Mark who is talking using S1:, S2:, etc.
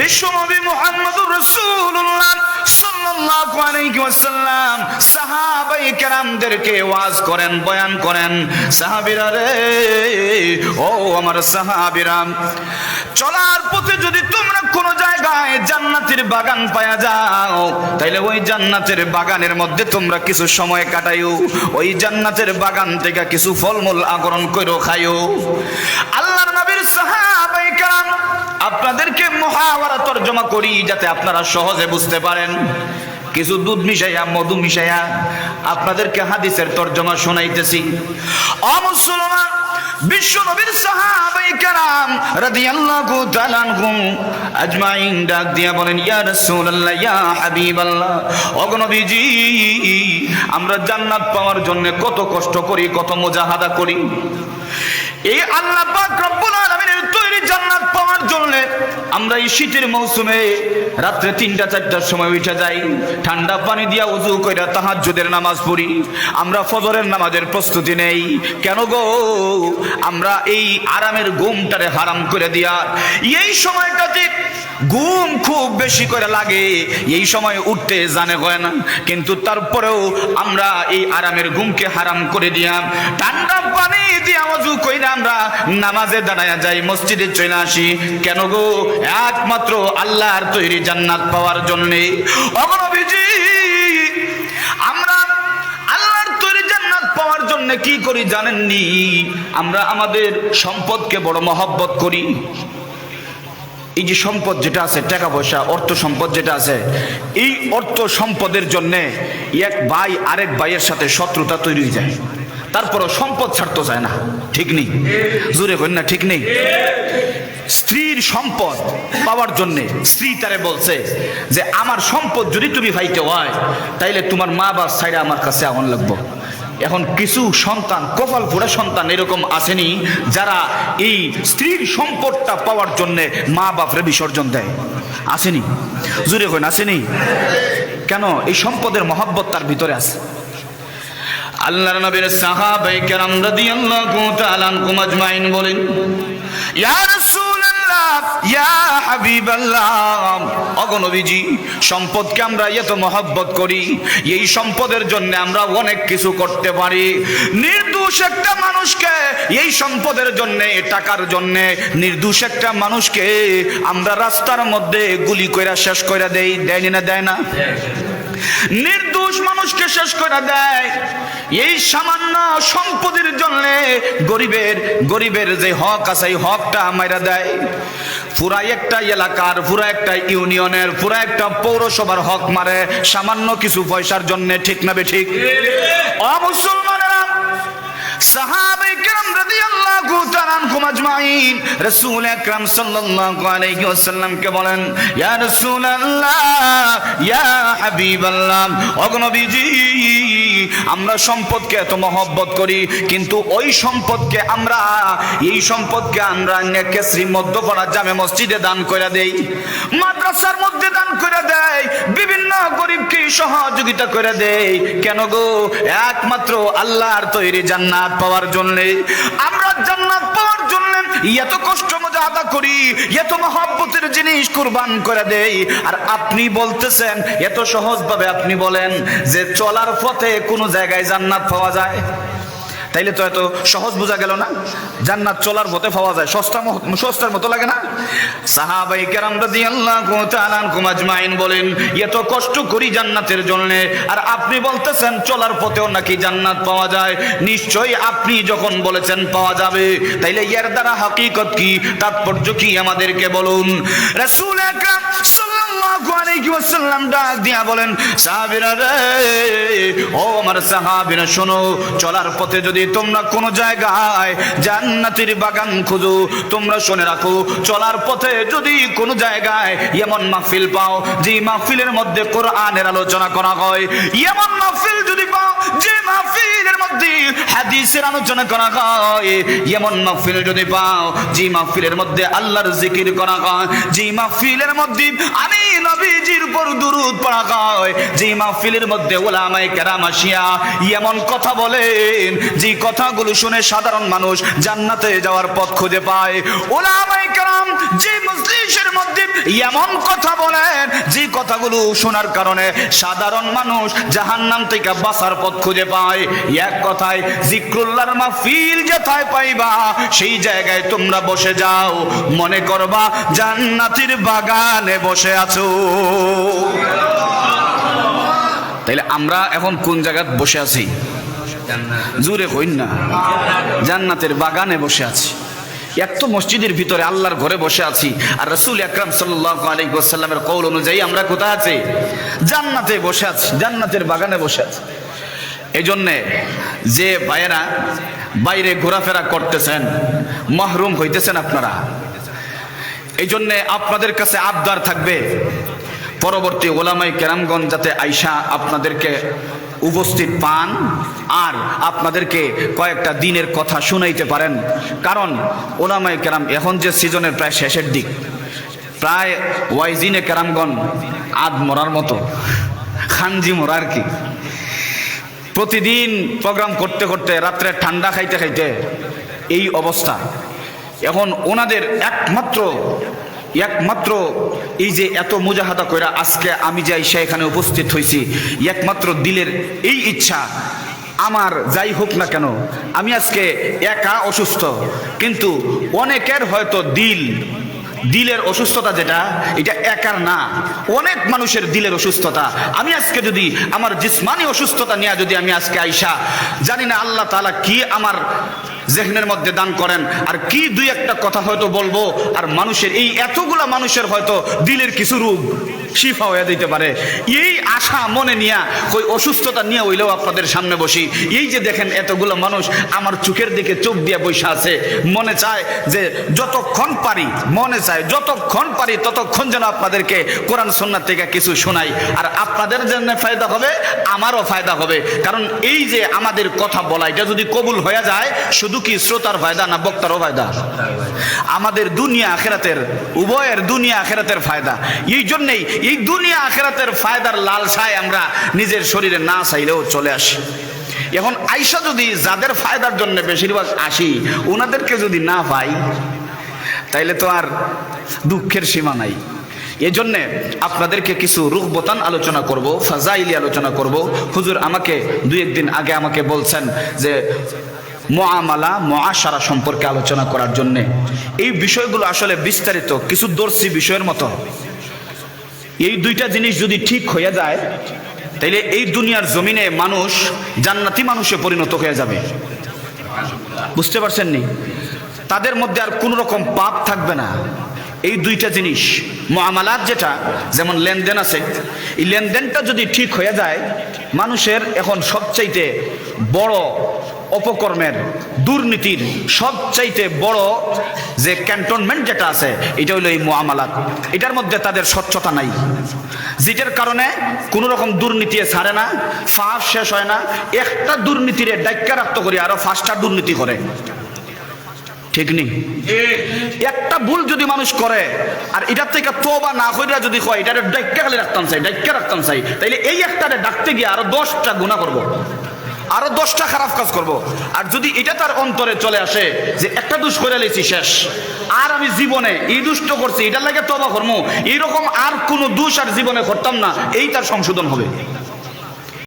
S1: বিশ্বনবী মুহাম্মদুর রাসূলুল্লাহ সাল্লাল্লাহু আলাইহি ওয়াসাল্লাম সাহাবায়ে কেরামদেরকে ওয়াজ করেন, বয়ান করেন। সাহাবীরা রে, ও আমার সাহাবীরা, চলার পথে যদি তোমরা কোন জায়গায় জান্নাতের বাগান পায়া যাও, তাইলে ওই জান্নাতের বাগানের মধ্যে তোমরা কিছু সময় কাটাইও, ওই জান্নাতের বাগান থেকে কিছু ফলমূল আগরণ করো খাইও। আল্লাহর নবীর সাহাবায়ে কেরাম আপনাদেরকে মহাওয়ারা তর্জমা করি যাতে আপনারা সহজে বুঝতে পারেন। কিছু দুধ মিশাইয়া, মধু মিশাইয়া আপনাদেরকে হাদিসের তর্জমা শোনাইতেছি। অমুসলমান বিশ্ব নবীর সাহাবাই কারাম রাদিয়াল্লাহু তাআলা আনহুম আজমাইন ডাক দিয়া বলেন, ইয়া রাসূলুল্লাহ, ইয়া হাবিবাল্লাহ ওগো নবীজি, আমরা জান্নাত পাওয়ার জন্য কত কষ্ট করি, কত মুজাহাদা করি। এই আল্লাহ পাক রব্বুল আলামিনের তৈরি জান্নাত জন্য আমরা এই শীতের মৌসুমে রাত্রে তিনটা, চারটার সময় উঠে যাই। ঠান্ডা পানি দিয়া উজু কইরা তাহাজ্জুদের নামাজ পড়ি। আমরা ফজরের নামাজের প্রস্তুতি নেই। কেন গো? আমরা এই আরামের ঘুমটারে হারাম করে দিয়া এই সময়টাতে ঘুম খুব বেশি করে লাগে। এই সময় উঠতে জানে হয় না। কিন্তু তারপরেও আমরা এই আরামের ঘুমকে হারাম করে দিয়াম ঠান্ডা পানি দিয়া অজু কইরা আমরা নামাজে দাঁড়ায় যাই, মসজিদে চলে আসি। কেন গো? একমাত্র আল্লাহর তৈরি জান্নাত পাওয়ার জন্যে। অগরবিজি আমরা আল্লাহর তৈরি জান্নাত পাওয়ার জন্য কি করি জানেননি? আমরা আমাদের সম্পদকে বড় মহব্বত করি। এই যে সম্পদ যেটা আছে, টাকা পয়সা, অর্থ সম্পদ যেটা আছে, এই অর্থ সম্পদের জন্য এক ভাই আরেক ভাইয়ের সাথে শত্রুতা তৈরি যায়। তারপরও সম্পদ ছাড়তে চায় না। ঠিক নেই? জোরে করেন না, ঠিক নেই? স্ত্রীর সম্পদ পাওয়ার জন্য স্ত্রী তারে বলছে যে, আমার সম্পদ যদি তুমি ভাইতে হয়, তাইলে তোমার মা বাপ সাইডে আমার কাছে আমন লাগবো। এখন কিছু সন্তান, কপাল পোড়া সন্তান এরকম আসেনি যারা এই স্ত্রীর সম্পদটা পাওয়ার জন্য মা বাপরে বিসর্জন দেয়। আসেনি। জুড়ে কইন, আসেনি। কেন? এই সম্পদের মহব্বত তার ভিতরে আছে। আল্লাহর নবীর সাহাবায়ে কেরাম রাদিয়াল্লাহু তাআলা আনহুম আজমাইন বলেন, ইয়া ইয়া হাবিবাল্লাহ। সম্পদকে আমরা এত মহব্বত করি এই সম্পদের জন্য আমরা অনেক কিছু করতে পারি। নির্দোষ একটা মানুষকে এই সম্পদের জন্য টাকার জন্য নির্দোষ একটা মানুষকে আমরা রাস্তার মধ্যে গুলি কইরা শেষ কইরা দেই দেয়নি না দেয় না? নির্দোষ মানুষকে শেষ করে দেয়। এই সামান্য সম্পদের জন্য গরিবের গরিবের যে হক আছে, এই হকটা মাইরা দেয়। পুরা একটা এলাকার, পুরা একটা ইউনিয়নের, পুরা একটা পৌরসভার হক মারে সামান্য কিছু পয়সার জন্য, ঠিক না বে ঠিক? অমুসলমানেরা সাল্লাল্লাহু আলাইহি ওয়াসাল্লামকে বলেন, ইয়া ইয়া আমরা সম্পদকে এত মহব্বত করি, কিন্তু ওই সম্পদকে আমরা, এই সম্পদকে আমরা নেকেশ্রী মধ্যপাড়া জামে মসজিদে দান করে দেই, মাদ্রাসার মধ্যে দান করে দেয় বিভিন্ন গরিবকে সহযোগিতা করে দেয় কেন গো? একমাত্র আল্লাহর তৈরি জান্নাত পাওয়ার জন্য, আমরা জান্নাত পাওয়ার জন্য এত কষ্ট মজাদা করি, এত মহব্বতের জিনিস কুরবান করে দেই। আর আপনি বলতেছেন, এত সহজভাবে আপনি বলেন যে চলার পথে কোনো জায়গায় জান্নাত পাওয়া যায়? তাইলে তো এত সহজ বোঝা গেল না? জান্নাত চলার পথে পাওয়া যায়, সস্তা সস্তার মতো লাগে না? সাহাবাই কেরাম রাদিয়াল্লাহু তাআলা বলেন, এত কষ্ট করি জান্নাতের জন্য, আর আপনি বলতেছেন চলার পথেও নাকি জান্নাত পাওয়া যায়? নিশ্চয়ই আপনি যখন বলেছেন পাওয়া যাবে। তাইলে এর দ্বারা হাকিকত কি? তাৎপর্য কি আমাদেরকে বলুন? রাসূল আকরাম মাহফিলের মধ্যে কোরআনের আলোচনা করা হয়, এমন মাহফিল যদি পাও, যে মাহফিলের মধ্যে হাদিসের আলোচনা করা হয়, এমন মাহফিল যদি পাও, যে মাহফিলের মধ্যে আল্লাহর জিকির করা হয়, যে মাহফিলের মধ্যে আমি নবীজির উপর দুরুদ পড়া হয়। যে মাহফিলের মধ্যে ওলামাই কেরাম আসিয়া এমন কথা বলেন, যে কথাগুলো শুনে সাধারণ মানুষ জান্নাতে যাওয়ার পথ খুঁজে পায়। ওলামাই কেরাম যে এমন কথা বলেন, যে কথাগুলো শোনার কারণে সাধারণ মানুষ জাহান্নাম থেকে বাঁচার পথ খুঁজে পায়। এক কথায় জিক্রুল্লাহর মাহফিল যেথায় পাইবা, সেই জায়গায় তোমরা বসে যাও। মনে করবা, জান্নাতির বাগানে বসে আছো। তাইলে আমরা এখন কোন জায়গায় বসে আছি? জুড়ে কইন না। জান্নাতের বাগানে বসে আছি। এক তো মসজিদের ভিতরে আল্লাহর ঘরে বসে আছি। আর রসুল আকরাম আলাইহি কৌল অনুযায়ী আমরা কোথায় আছি? জান্নাতে বসে আছি, জান্নাতের বাগানে বসে আছি। এই জন্যে যে ভাইয়েরা বাইরে ঘোরাফেরা করতেছেন, মাহরুম হইতেছেন আপনারা। এই জন্যে আপনাদের কাছে আবদার থাকবে, পরবর্তী ওলামাই কেরামগঞ্জ যাতে আইসা আপনাদেরকে উপস্থিত পান। আর আপনাদেরকে কয়েকটা দিনের কথা শুনাইতে পারেন। কারণ ওলামাই কেরাম এখন যে সিজনের প্রায় শেষের দিক, প্রায় ওয়াইজিনে কেরামগণ আদ মরার মতো, খানজি মরা আর কি। প্রতিদিন প্রোগ্রাম করতে করতে, রাত্রে ঠান্ডা খাইতে খাইতে এই অবস্থা। এখন ওনাদের একমাত্র একমাত্র এই যে এত মুজাহাদা কইরা আজকে আমি যে আইসা এখানে উপস্থিত হয়েছি একমাত্র দিলের এই ইচ্ছা আমার যাই হোক না কেন, আমি আজকে একা অসুস্থ। কিন্তু অনেকের হয়তো দিল, দিলের অসুস্থতা যেটা, এটা একার না। অনেক মানুষের দিলের অসুস্থতা। আমি আজকে যদি আমার জিসমানি অসুস্থতা নিয়ে যদি আমি আজকে আইসা, জানি না আল্লাহ তাআলা কি আমার জেহনের মধ্যে দান করেন। আর কি দুই একটা কথা হয়তো বলব, আর মানুষের এই এতগুলা মানুষের হয়তো দিলের কিছু রোগ শিফা হয়ে দিতে পারে। এই আশা মনে নিয়া ওই অসুস্থতা নিয়ে হইলেও আপনাদের সামনে বসি। এই যে দেখেন এতগুলো মানুষ আমার চোখের দিকে চোখ দিয়ে বসে আছে। মনে চায় যে যতক্ষণ পারি, মনে চায় যতক্ষণ পারি ততক্ষণ যেন আপনাদেরকে কোরআন সন্ন্যার থেকে কিছু শোনাই। আর আপনাদের জন্য ফায়দা হবে, আমারও ফায়দা হবে। কারণ এই যে আমাদের কথা বলা, এটা যদি কবুল হয়ে যায়, শুধু কি শ্রোতার ফায়দা না বক্তারও ফায়দা? আমাদের দুনিয়া আখেরাতের, উভয়ের দুনিয়া আখেরাতের ফায়দা। এই জন্যেই এই দুনিয়া আখেরাতের ফায়দার লালসায় আমরা নিজের শরীরে না চাইলেও চলে আসি। এখন আইসা যদি যাদের ফায়দার জন্য বেশিরভাগ আসি ওনাদেরকে যদি না পাই, তাইলে তো আর দুঃখের সীমা নাই। এই জন্যে আপনাদেরকে কিছু রুখ বোতান আলোচনা করব, ফাজাইলি আলোচনা করব। হুজুর আমাকে দুই একদিন আগে আমাকে বলছেন যে মোয়ামালা মোয়াশারা সম্পর্কে আলোচনা করার জন্যে। এই বিষয়গুলো আসলে বিস্তারিত, কিছু দর্শী বিষয়ের মতো। এই দুইটা জিনিস যদি ঠিক হয়ে যায়, তাইলে এই দুনিয়ার জমিনে মানুষ জান্নাতি মানুষে পরিণত হয়ে যাবে। বুঝতে পারছেন নি? তাদের মধ্যে আর কোনো রকম পাপ থাকবে না। এই দুইটা জিনিস মামালাত যেটা, যেমন লেনদেন আছে, এই লেনদেনটা যদি ঠিক হয়ে যায়, মানুষের এখন সবচাইতে বড় অপকর্মের দুর্নীতির সবচাইতে বড় যে ক্যান্টনমেন্ট যেটা আছে, এটা হলো এই মোয়ামালাত এটার মধ্যে তাদের স্বচ্ছতা নাই। যেটার কারণে কোনো রকম দুর্নীতি ছাড়ে না, ফাঁস শেষ হয় না, একটা দুর্নীতিরে ডাক্কা রাখতে করি আরও ফার্স্টটা দুর্নীতি করে। ঠিক নেই? একটা ভুল যদি মানুষ করে, আর এটার থেকে তোবা না কইরা যদি কয় এটা ডাক্কা খালি রাখতাম চাই ডাক্কা রাখতাম চাই, তাইলে এই একটারে ডাকতে গিয়ে আরও দশটা গুণা করব। আরও দশটা খারাপ কাজ করব। আর যদি এটা তার অন্তরে চলে আসে যে একটা দুষ করে লেছি, শেষ। আর আমি জীবনে এই দুষ্ট করছি, এটার লাগে তবা কর্ম। এইরকম আর কোনো দুষ আর জীবনে করতাম না, এই তার সংশোধন হবে।